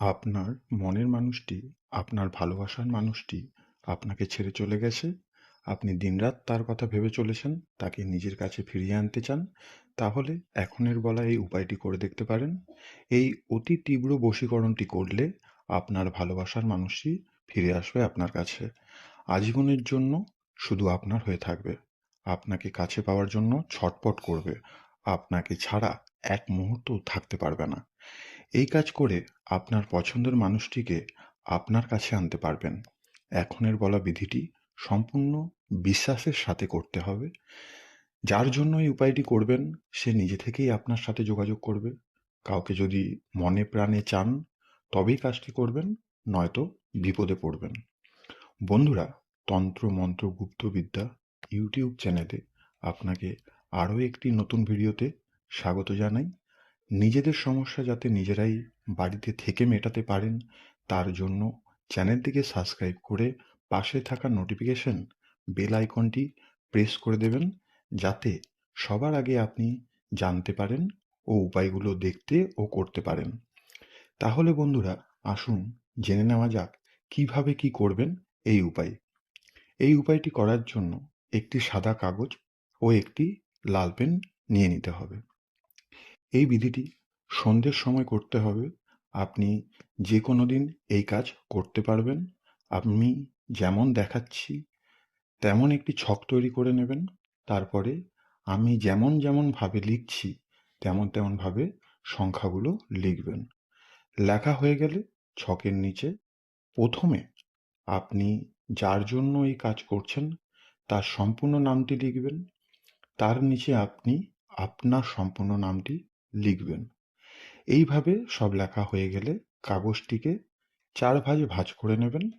আপনার মনের মানুষটি, আপনার ভালোবাসার মানুষটি আপনাকে ছেড়ে চলে গেছে। আপনি দিনরাত তার কথা ভেবে চলেছেন, তাকে নিজের কাছে ফিরিয়ে আনতে চান। তাহলে এখনের বলা এই উপায়টি করে দেখতে পারেন। এই অতি তীব্র বশীকরণটি করলে আপনার ভালোবাসার মানুষটি ফিরে আসবে আপনার কাছে। আজীবনের জন্য শুধু আপনার হয়ে থাকবে। আপনাকে কাছে পাওয়ার জন্য ছটপট করবে। আপনাকে ছাড়া এক মুহূর্ত থাকতে পারবে না। এই কাজ করে আপনার পছন্দের মানুষটিকে আপনার কাছে আনতে পারবেন। এখনের বলা বিধিটি সম্পূর্ণ বিশ্বাসের সাথে করতে হবে। যার জন্য এই উপায়টি করবেন সে নিজে থেকেই আপনার সাথে যোগাযোগ করবে। কাউকে যদি মনে প্রাণে চান তবেই কাজটি করবেন, নয়তো বিপদে পড়বেন। বন্ধুরা, তন্ত্র মন্ত্র গুপ্তবিদ্যা ইউটিউব চ্যানেলে আপনাকে আরও একটি নতুন ভিডিওতে স্বাগত জানাই। নিজেদের সমস্যা যাতে নিজেরাই বাড়িতে থেকে মেটাতে পারেন, তার জন্য চ্যানেলটিকে সাবস্ক্রাইব করে পাশে থাকা নোটিফিকেশন বেল আইকনটি প্রেস করে দেবেন, যাতে সবার আগে আপনি জানতে পারেন ও উপায়গুলো দেখতে ও করতে পারেন। তাহলে বন্ধুরা, আসুন জেনে নেওয়া যাক কীভাবে কি করবেন এই উপায়। এই উপায়টি করার জন্য একটি সাদা কাগজ ও একটি লাল পেন নিয়ে নিতে হবে। এই বিধিটি সন্ধ্যের সময় করতে হবে। আপনি যে কোনো দিন এই কাজ করতে পারবেন। আমি যেমন দেখাচ্ছি, তেমন একটি ছক তৈরি করে নেবেন। তারপরে আমি যেমন যেমনভাবে লিখছি, তেমন তেমনভাবে সংখ্যাগুলো লিখবেন। লেখা হয়ে গেলে ছকের নিচে প্রথমে আপনি যার জন্য এই কাজ করছেন, তার সম্পূর্ণ নামটি লিখবেন। তার নিচে আপনি আপনার সম্পূর্ণ নামটি লিখবেন। এইভাবে সব লেখা হয়ে গেলে কাগজটিকে চার ভাজে ভাঁজ করে নেবেন।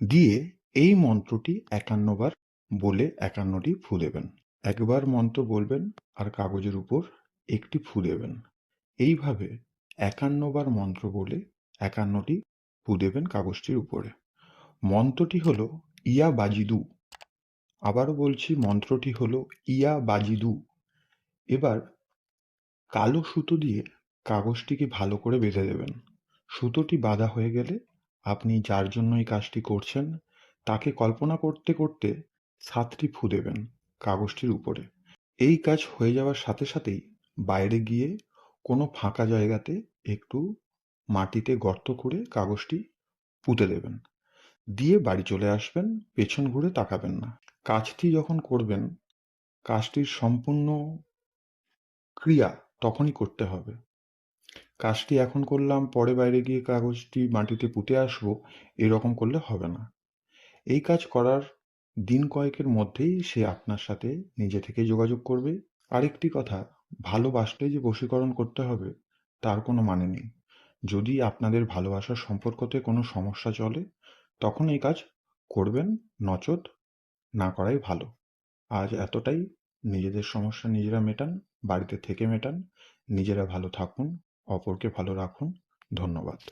দিয়ে এই মন্ত্রটি একান্নবার বলে একান্নটি ফু দেবেন। একবার মন্ত্র বলবেন আর কাগজের উপর একটি ফু দেবেন। এইভাবে একান্নবার মন্ত্র বলে একান্নটি ফু দেবেন কাগজটির উপরে। মন্ত্রটি হলো ইয়া বাজিদু। আবারও বলছি মন্ত্রটি হলো ইয়া বাজিদু। এবার কালো সুতো দিয়ে কাগজটিকে ভালো করে বেঁধে দেবেন। সুতোটি বাঁধা হয়ে গেলে আপনি যার জন্য এই কাজটি করছেন, তাকে কল্পনা করতে করতে সাতটি ফু দেবেন কাগজটির উপরে। এই কাজ হয়ে যাওয়ার সাথে সাথেই বাইরে গিয়ে কোনো ফাঁকা জায়গাতে একটু মাটিতে গর্ত করে কাগজটি পুঁতে দেবেন। দিয়ে বাড়ি চলে আসবেন, পেছন ঘুরে তাকাবেন না। কাজটি যখন করবেন, কাজটির সম্পূর্ণ ক্রিয়া তখনই করতে হবে। কাজটি এখন করলাম, পরে বাইরে গিয়ে কাগজটি মাটিতে পুঁতে আসব, এরকম করলে হবে না। এই কাজ করার দিন কয়েকের মধ্যেই সে আপনার সাথে নিজে থেকে যোগাযোগ করবে। আরেকটি কথা, ভালোবাসলে যে বশীকরণ করতে হবে, তার কোনো মানে নেই। যদি আপনাদের ভালোবাসার সম্পর্কতে কোনো সমস্যা চলে, তখন এই কাজ করবেন নচত, না করাই ভালো। আজ এতটাই। নিজেদের সমস্যা নিজেরা মেটান বাড়িতে থেকে মেটান নিজেরা ভালো থাকুন অপরকে ভালো রাখুন। ধন্যবাদ।